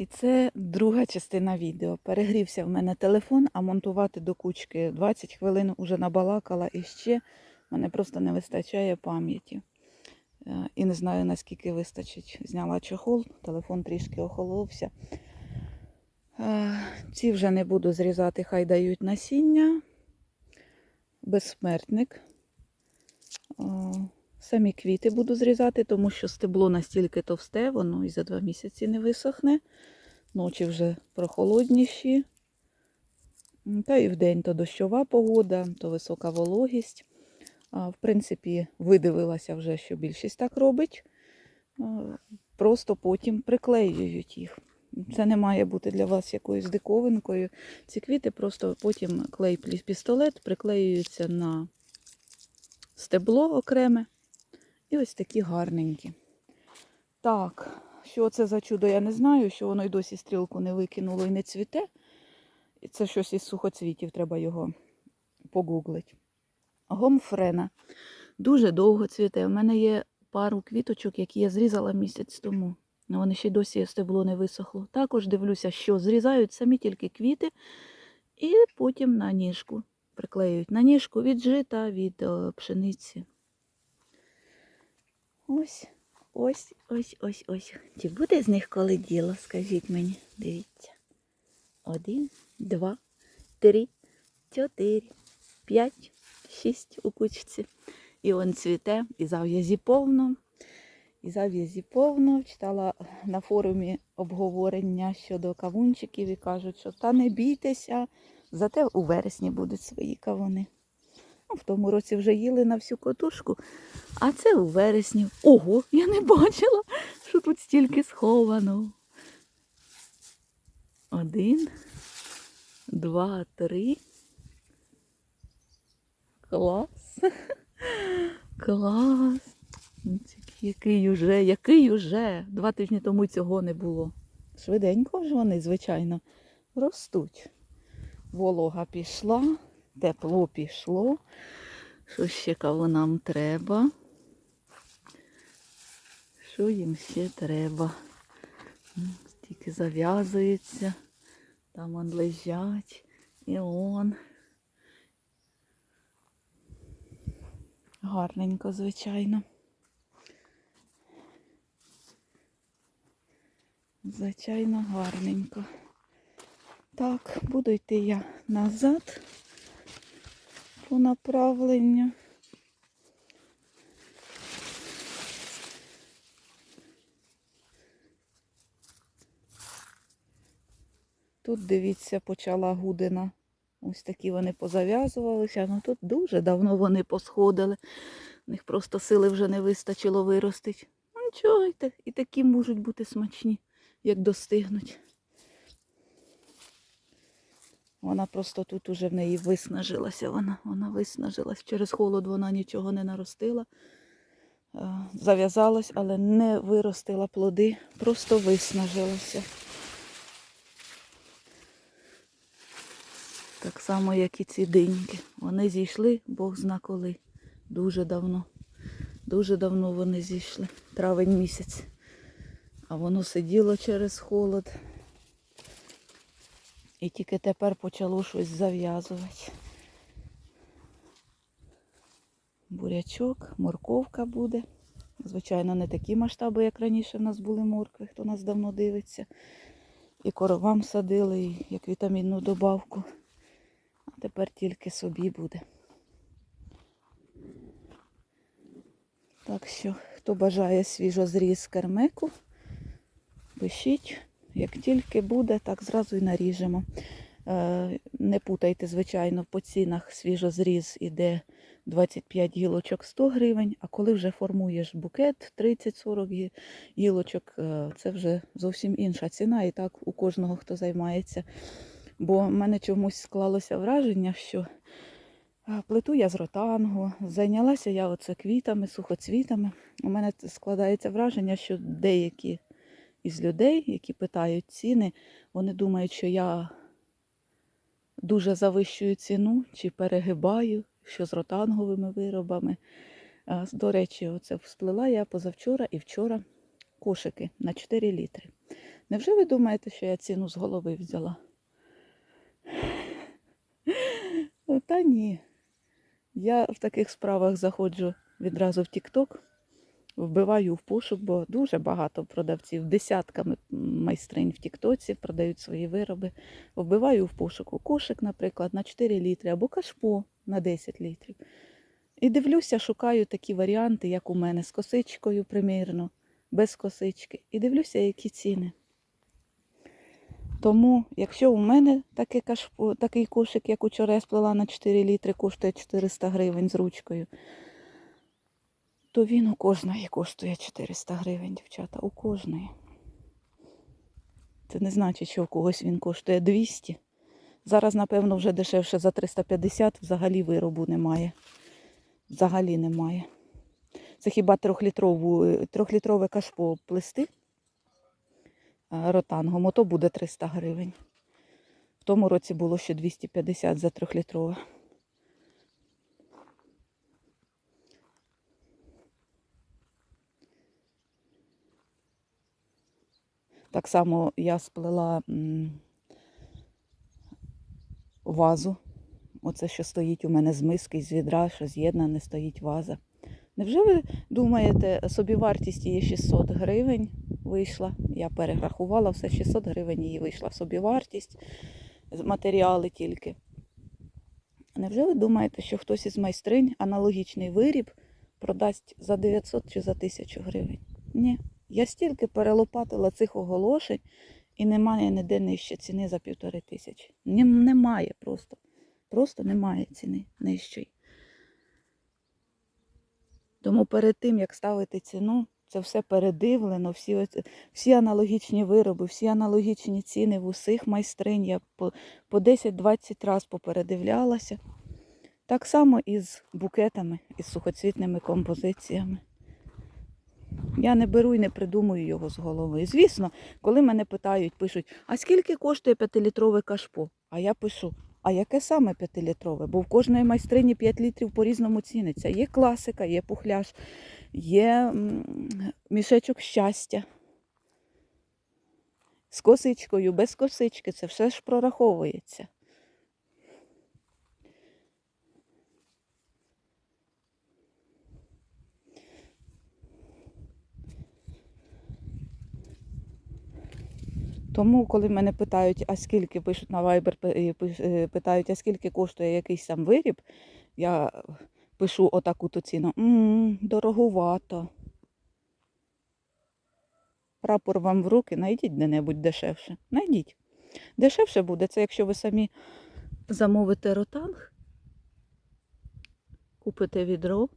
І це друга частина відео. Перегрівся в мене телефон, а монтувати до кучки 20 хвилин уже набалакала і ще мене просто не вистачає пам'яті. Е, І не знаю наскільки вистачить. Зняла чохол, телефон трішки охоловся. Е, Ці вже не буду зрізати, хай дають насіння. Безсмертник. Самі квіти буду зрізати, тому що стебло настільки товсте, воно і за два місяці не висохне. Ночі вже прохолодніші. Та і вдень то дощова погода, то висока вологість. В принципі, видивилася вже, що більшість так робить. Просто потім приклеюють їх. Це не має бути для вас якоюсь диковинкою. Ці квіти просто потім клей пістолет приклеюються на стебло окреме. І ось такі гарненькі. Так, що це за чудо, я не знаю, що воно й досі стрілку не викинуло і не цвіте. І це щось із сухоцвітів, треба його погуглити. Гомфрена. Дуже довго цвіте. У мене є пару квіточок, які я зрізала місяць тому. Ну, Вони ще й досі стебло не висохло. Також дивлюся, що зрізають самі тільки квіти, і потім на ніжку приклеюють. На ніжку від жита, від е, пшениці. Ось, ось, ось, ось, ось. Чи буде з них коли діло, скажіть мені. Дивіться. Один, два, три, чотири, п'ять, шість у кучці. І он цвіте, і зав'язі повно. І зав'язі повно. Читала на форумі обговорення щодо кавунчиків і кажуть, що та не бійтеся, зате у вересні будуть свої кавуни. Ну, в тому році вже їли на всю котушку, а це у вересні. Ого, я не бачила, що тут стільки сховано. Один, два, три. Клас. Клас. Який уже, який уже. Два тижні тому цього не було. Швиденько ж вони, звичайно, ростуть. Волога пішла, тепло пішло. Що ще кого нам треба? Що їм ще треба? М, Стільки зав'язується. Там он лежать. І он. Гарненько, звичайно. Звичайно, гарненько. Так, буду йти я назад по направленню. Тут, дивіться, почала гудина. Ось такі вони позав'язувалися. Ну тут дуже давно вони посходили. У них просто сили вже не вистачило виростити. Ну нічого, і такі можуть бути смачні, як достигнуть. Вона просто тут уже в неї виснажилася. Вона, вона виснажилась. Через холод вона нічого не наростила. Е, Зав'язалась, але не виростила плоди, просто виснажилася. Так само, як і ці диньки. Вони зійшли, Бог зна коли. Дуже давно. Дуже давно вони зійшли. Травень місяць. А воно сиділо через холод. І тільки тепер почало щось зав'язувати. Бурячок, морковка буде. Звичайно, не такі масштаби, як раніше в нас були моркви, хто нас давно дивиться. І коровам садили, і як вітамінну добавку. А тепер тільки собі буде. Так що, хто бажає свіжозріз кермеку, пишіть. Як тільки буде, так зразу і наріжемо. Е, Не путайте, звичайно, по цінах свіжозріз іде 25 гілочок 100 гривень, а коли вже формуєш букет 30-40 гілочок, е, це вже зовсім інша ціна. І так у кожного, хто займається. Бо в мене чомусь склалося враження, що а, плету я з ротангу, зайнялася я оце квітами, сухоцвітами. У мене складається враження, що деякі із людей, які питають ціни, вони думають, що я дуже завищую ціну чи перегибаю, що з ротанговими виробами. До речі, оце сплела я позавчора і вчора кошики на 4 літри. Невже ви думаєте, що я ціну з голови взяла? Та ні. Я в таких справах заходжу відразу в TikTok, вбиваю в пошук, бо дуже багато продавців, десятками майстринь в Тіктоці продають свої вироби. Вбиваю в пошуку кошик, наприклад, на 4 літри або кашпо на 10 літрів. І дивлюся, шукаю такі варіанти, як у мене, з косичкою примірно, без косички. І дивлюся, які ціни. Тому, якщо у мене таке кашпо, такий кошик, як учора я сплела на 4 літри, коштує 400 гривень з ручкою, то він у кожної коштує 400 гривень, дівчата, у кожної. Це не значить, що у когось він коштує 200. Зараз, напевно, вже дешевше за 350 взагалі виробу немає. Взагалі немає. Це хіба трьохлітрове кашпо плести ротангом, ото буде 300 гривень. В тому році було ще 250 за трьохлітрове. Так само я сплела вазу. Оце, що стоїть у мене з миски, з відра, що з'єднане, стоїть ваза. Невже ви думаєте, собівартість її 600 гривень вийшла? Я перерахувала все, 600 гривень її вийшла собівартість, матеріали тільки. Невже ви думаєте, що хтось із майстринь аналогічний виріб продасть за 900 чи за 1000 гривень? Ні. Я стільки перелопатила цих оголошень і немає ніде нижче ціни за півтори тисячі. Немає просто. Просто немає ціни нижчої. Тому перед тим, як ставити ціну, це все передивлено, всі, всі аналогічні вироби, всі аналогічні ціни в усіх майстринь. Я по, по 10-20 разів попередивлялася. Так само і з букетами, і з сухоцвітними композиціями. Я не беру і не придумую його з голови. Звісно, коли мене питають, пишуть, а скільки коштує п'ятилітрове кашпо? А я пишу, а яке саме п'ятилітрове? Бо в кожної майстрині 5 літрів по-різному ціниться. Є класика, є пухляж, є мішечок щастя. З косичкою, без косички, це все ж прораховується. Тому, коли мене питають, а скільки пишуть на Viber, е, е, питають, а скільки коштує якийсь там виріб, я пишу отаку то ціну. м дороговато. Прапор вам в руки, знайдіть де-небудь дешевше. Найдіть. Дешевше буде, це якщо ви самі замовите ротанг, купите відро,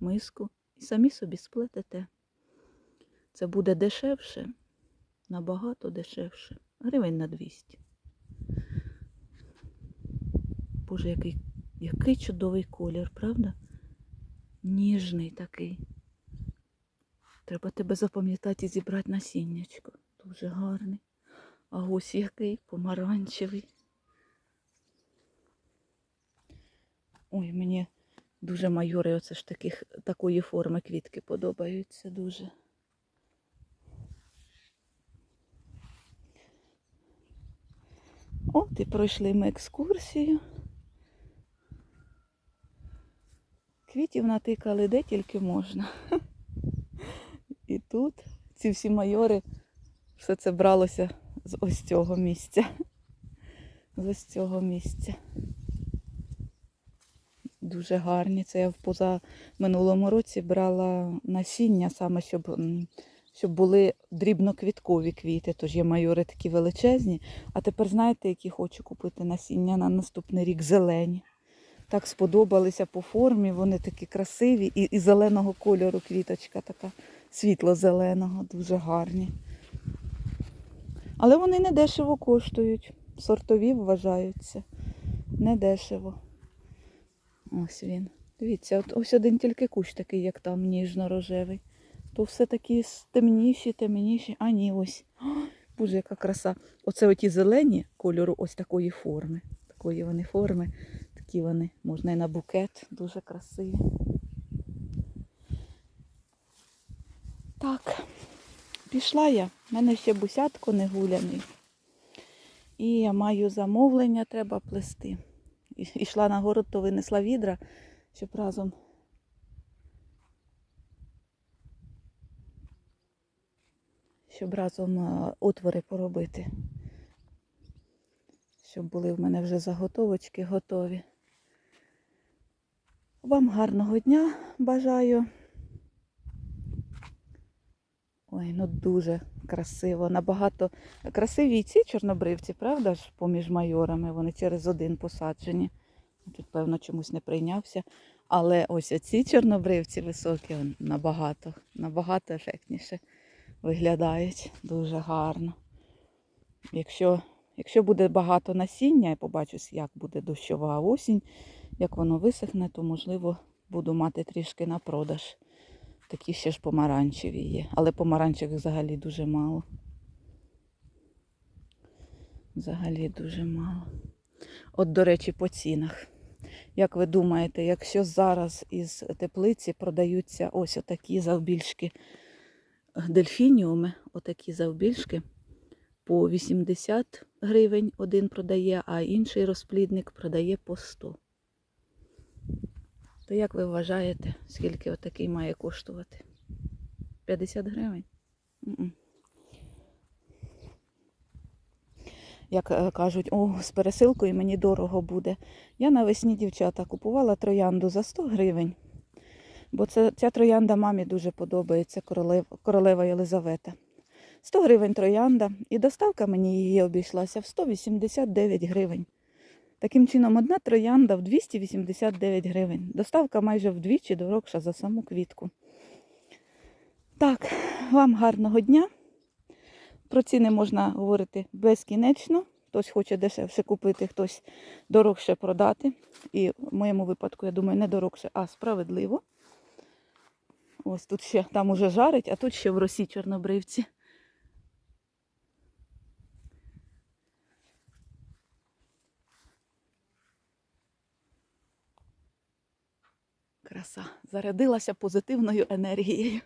миску і самі собі сплетете. Це буде дешевше набагато дешевше. Гривень на 200. Боже, який, який чудовий колір, правда? Ніжний такий. Треба тебе запам'ятати і зібрати насіннячко. Дуже гарний. А ось який помаранчевий. Ой, мені дуже майори оце ж таких, такої форми квітки подобаються дуже. От і пройшли ми екскурсію. Квітів натикали де тільки можна. І тут ці всі майори, все це бралося з ось цього місця. З ось цього місця. Дуже гарні. Це я в поза минулому році брала насіння саме, щоб, щоб були дрібноквіткові квіти. Тож є майори такі величезні. А тепер знаєте, які хочу купити насіння на наступний рік зелені. Так сподобалися по формі, вони такі красиві і, і зеленого кольору квіточка така світло-зеленого, дуже гарні. Але вони не дешево коштують. Сортові вважаються. Не дешево. Ось він. Дивіться, от ось один тільки кущ такий, як там, ніжно-рожевий. То все такі темніші, темніші. А ні, ось. О, Боже, яка краса. Оце оті зелені кольору ось такої форми. Такої вони форми. Такі вони, можна і на букет. Дуже красиві. Так. пішла я. У мене ще бусятко не гуляний. І я маю замовлення, треба плести. І- Ішла на город, то винесла відра, щоб разом. Щоб разом е, отвори поробити. Щоб були в мене вже заготовочки готові. Вам гарного дня бажаю. Ой, ну дуже красиво. Набагато красиві ці чорнобривці, правда ж, поміж майорами. Вони через один посаджені. Тут, певно, чомусь не прийнявся. Але ось ці чорнобривці високі набагато, набагато ефектніше виглядають. Дуже гарно. Якщо, якщо буде багато насіння, я побачу, як буде дощова осінь, як воно висохне, то можливо буду мати трішки на продаж. Такі ще ж помаранчеві є. Але помаранчевих взагалі дуже мало. Взагалі дуже мало. От, до речі, по цінах. Як ви думаєте, якщо зараз із теплиці продаються ось отакі завбільшки дельфініуми, отакі завбільшки, по 80 гривень один продає, а інший розплідник продає по 100. То як ви вважаєте, скільки отакий має коштувати? 50 гривень? Як е, кажуть, о, з пересилкою мені дорого буде. Я навесні, дівчата, купувала троянду за 100 гривень. Бо це, ця троянда мамі дуже подобається, королев, королева Єлизавета. 100 гривень троянда, і доставка мені її обійшлася в 189 гривень. Таким чином, одна троянда в 289 гривень. Доставка майже вдвічі дорогша за саму квітку. Так, вам гарного дня. Про ціни можна говорити безкінечно. Хтось хоче дешевше купити, хтось дорогше продати. І в моєму випадку, я думаю, не дорогше, а справедливо. Ось тут ще там уже жарить, а тут ще в росі чорнобривці. Краса. Зарядилася позитивною енергією.